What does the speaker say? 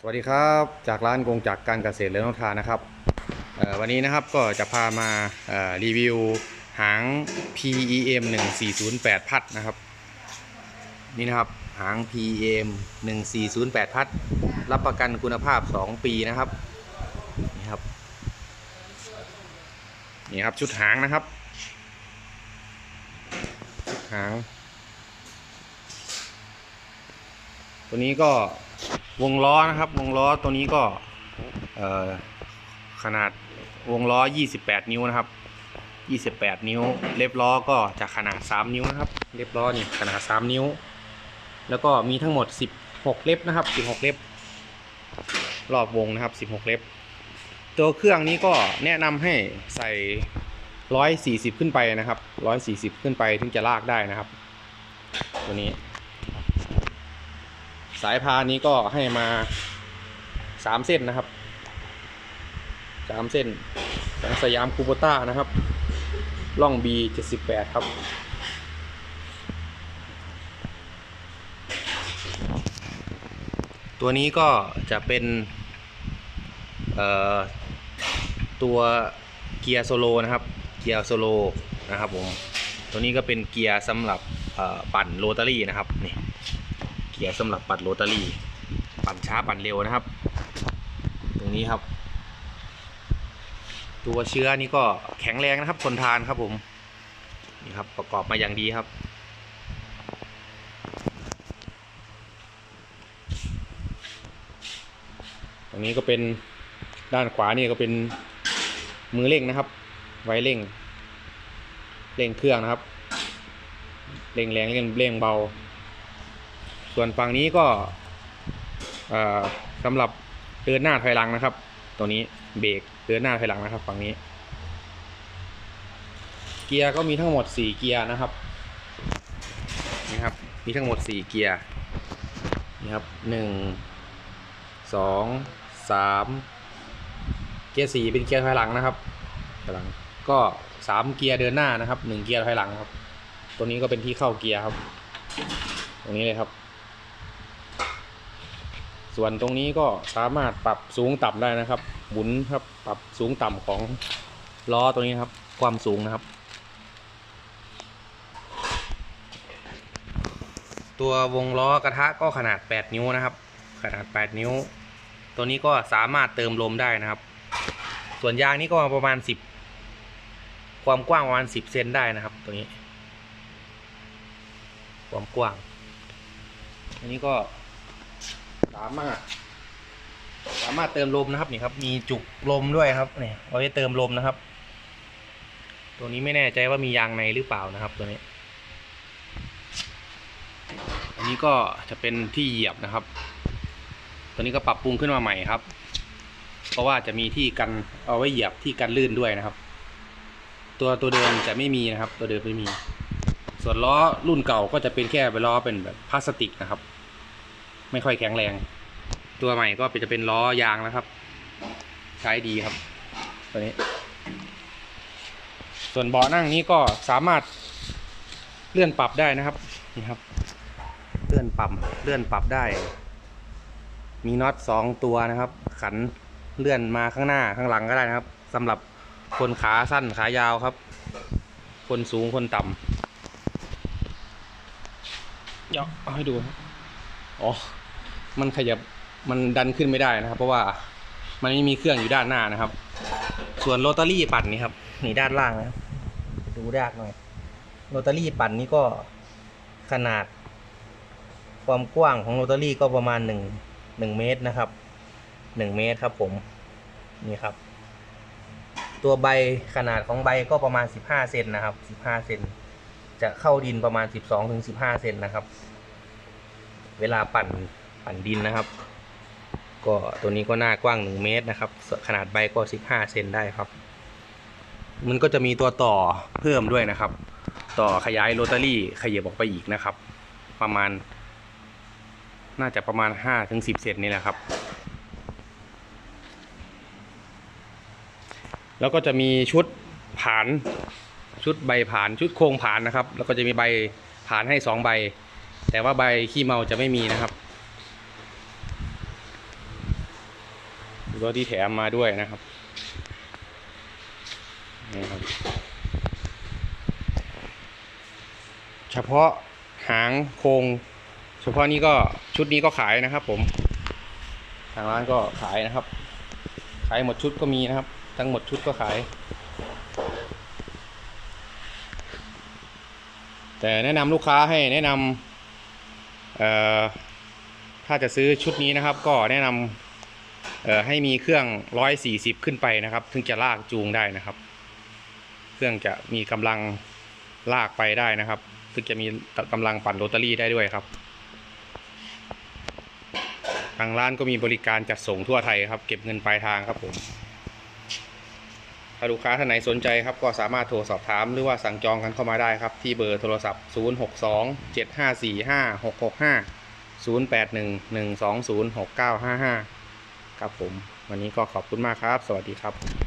สวัสดีครับจากร้านกงจักรการเกษตรและนองทานนะครับวันนี้นะครับก็จะพามารีวิวหาง PEM 1408พัดนะครับนี่นะครับหาง PEM 1408พัดรับประกันคุณภาพ 2 ปีนะครับนี่ครับนี่ครับชุดหางนะครับชุดหาง ตัวนี้ก็ วงล้อนะครับ วงล้อตัวนี้ก็ขนาดวงล้อ 28 นิ้วนะครับ 28 นิ้ว เล็บล้อก็จะขนาด 3 นิ้วนะครับ เล็บล้อนี่ขนาด 3 นิ้ว แล้วก็มีทั้งหมด 16 เล็บนะครับ 16 เล็บ รอบวงนะครับ 16 เล็บ ตัวเครื่องนี้ก็แนะนำให้ใส่ 140 ขึ้นไปนะครับ 140 ขึ้นไปถึงจะลากได้นะครับ ตัวนี้ สายพานี้ก็ให้มาสามเส้นนะครับสามเส้นของสยามคูโบต้านะครับล่อง B 78ครับ ตัวนี้ก็จะเป็นตัวเกียร์โซโลนะครับ เกียร์โซโลนะครับผม ตัวนี้ก็เป็นเกียร์สำหรับปั่นโรตารี่นะครับนี่ เกียร์สำหรับปัดโรตารี่ ปั่นช้าปั่นเร็วนะครับ ตรงนี้ครับ ตัวเชื้อนี่ก็แข็งแรงนะครับทนทานครับผมนี่ครับประกอบมาอย่างดีครับตรงนี้ก็เป็นด้านขวานี่ก็เป็นมือเร่งนะครับ ไว้เร่ง เร่งเครื่องนะครับ เร่งแรงเร่งเร่งเบา ส่วนฝั่งนี้ก็สำหรับเดินหน้าถอยหลังนะครับ ตัวนี้เบรกเดินหน้าถอยหลังนะครับ ฝั่งนี้ เกียร์ก็มีทั้งหมด 4 เกียร์นะครับนี่ครับมีทั้งหมด 4 เกียร์นี่ครับหนึ่งสองสามเกียร์สี่เป็นเกียร์ถอยหลังนะครับถอยหลังก็สามเกียร์เดินหน้านะครับหนึ่งเกียร์ถอยหลังครับ ตัวนี้ก็เป็นที่เข้าเกียร์ครับ ตรงนี้เลยครับ ส่วนตรงนี้ก็สามารถปรับสูงต่ำได้นะครับ หมุนครับปรับสูงต่ำของล้อตัวนี้ครับ ความสูงนะครับ ตัววงล้อกระทะก็ขนาด 8 นิ้วนะครับ ขนาด 8 นิ้ว ตัวนี้ก็สามารถเติมลมได้นะครับ ส่วนยางนี่ก็ประมาณ 10 ความกว้างประมาณ 10 เซนได้นะครับ ตัวนี้ ความกว้าง อันนี้ก็ สามารถ สามารถเติมลมนะครับนี่ครับ มีจุกลมด้วยครับเนี่ยเอาไว้เติมลมนะครับ ตัวนี้ไม่แน่ใจว่ามียางในหรือเปล่านะครับ ตัวนี้ อันนี้ก็จะเป็นที่เหยียบนะครับ ตัวนี้ก็ปรับปรุงขึ้นมาใหม่ครับ เพราะว่าจะมีที่กันเอาไว้เหยียบที่กันลื่นด้วยนะครับ ตัวตัวเดิมจะไม่มีนะครับ ตัวเดิมไม่มี ส่วนล้อรุ่นเก่าก็จะเป็นแค่เป็นล้อเป็นแบบพลาสติกนะครับ ไม่ค่อยแข็งแรง ตัวใหม่ก็เป็นจะเป็นล้อยางนะครับ ใช้ดีครับ ตัวนี้ ส่วนเบาะนั่งนี้ก็สามารถเลื่อนปรับได้นะครับนี่ครับ เลื่อนปรับเลื่อนปรับได้ มีน็อตสองตัวนะครับ ขันเลื่อนมาข้างหน้าข้างหลังก็ได้นะครับสำหรับคนขาสั้นขายาวครับ คนสูงคนต่ำเดี๋ยวเอาให้ดูครับอ๋อ มันขยับมันดันขึ้นไม่ได้นะครับ เพราะว่ามันไม่มีเครื่องอยู่ด้านหน้านะครับ ส่วนโรตารี่ปั่นนี่ครับนี่ด้านล่างนะครับ ดูยากหน่อยโรตารี่ปั่นนี่ก็ขนาด ความกว้างของโรตารี่ก็ประมาณหนึ่งหนึ่งเมตรนะครับหนึ่งเมตรครับผมนี่ครับ ตัวใบขนาดของใบก็ประมาณสิบห้าเซนนะครับสิบห้าเซนจะเข้าดินประมาณ12-15ถึง15เซนนะครับ เวลาปั่น ปั่นดินนะครับ ก็ตัวนี้ก็หน้ากว้าง 1 เมตรนะครับ ขนาดใบก็ 15 เซนได้ครับ มันก็จะมีตัวต่อเพิ่มด้วยนะครับ ต่อขยายโรตารี่ขยับออกไปอีกนะครับ ประมาณ น่าจะประมาณ5ถึง10 เซนนี่แหละครับ แล้วก็จะมีชุดผานชุดใบผานชุดโครงผานนะครับ แล้วก็จะมีใบผานให้สองใบ แต่ว่าใบขี้เมาจะไม่มีนะครับ รถที่แถมมาด้วยนะครับนี่ครับ เฉพาะหางโครงเฉพาะนี้ก็ชุดนี้ก็ขายนะครับ ผม ทางร้านก็ขายนะครับ ขายหมดชุดก็มีนะครับ ทั้งหมดชุดก็ขาย แต่แนะนำลูกค้าให้แนะนำเอ่อถ้าจะซื้อชุดนี้นะครับ ก็แนะนำ ให้มีเครื่อง 140 ขึ้นไปนะครับถึงจะลากจูงได้นะครับ เครื่องจะมีกำลังลากไปได้นะครับถึงจะมีกำลังปั่นโรตารี่ได้ด้วยครับ ทางร้านก็มีบริการจัดส่งทั่วไทยครับ เก็บเงินปลายทางครับผมถ้าลูกค้าท่านไหนสนใจครับก็สามารถโทรสอบถาม หรือว่าสั่งจองกันเข้ามาได้ครับ ที่เบอร์โทรศัพท์ 062 7545 665 081 120 6955 ครับผม วันนี้ก็ขอบคุณมากครับ สวัสดีครับ